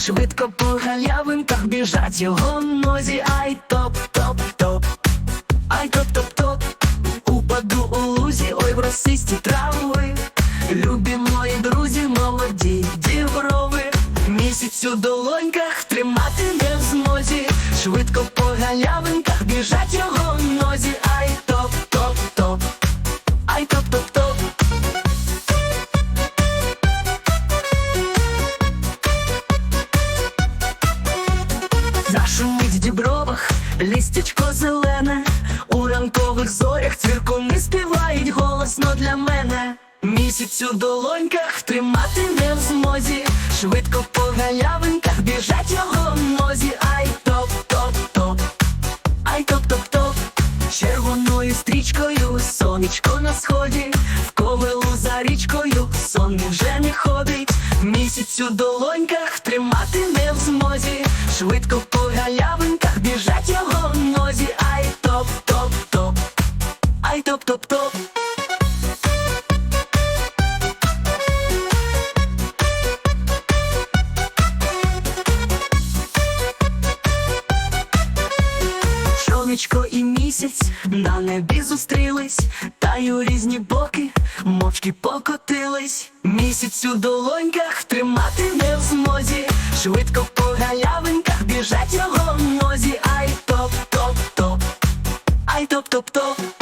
Швидко по галявинках біжать його нозі, ай топ, топ, топ, ай топ, топ, топ, упаду у лузі, ой в росисті трави. Любі мої друзі, молоді діброви, місяць у долоньках тримати не в змозі. Швидко Зашумить в дібровах лістячко зелене, у ранкових зорях цвіркуни співають голосно для мене. Місяць у долоньках тримати не в змозі, швидко по галявинках біжать його нозі, ай топ, топ, топ, ай топ, топ, топ, червоною стрічкою, сонечко на сході, в ковилу за річкою, сон вже не ходить. Місяць у долоньках ай топ, топ, топ. Сонечко і місяць на небі зустрілись, та й у різні боки мовчки покотились. Місяць у долоньках тримати не в змозі. Швидко по галявинках біжать його нозі. Ай топ, топ, топ, ай топ, топ, топ.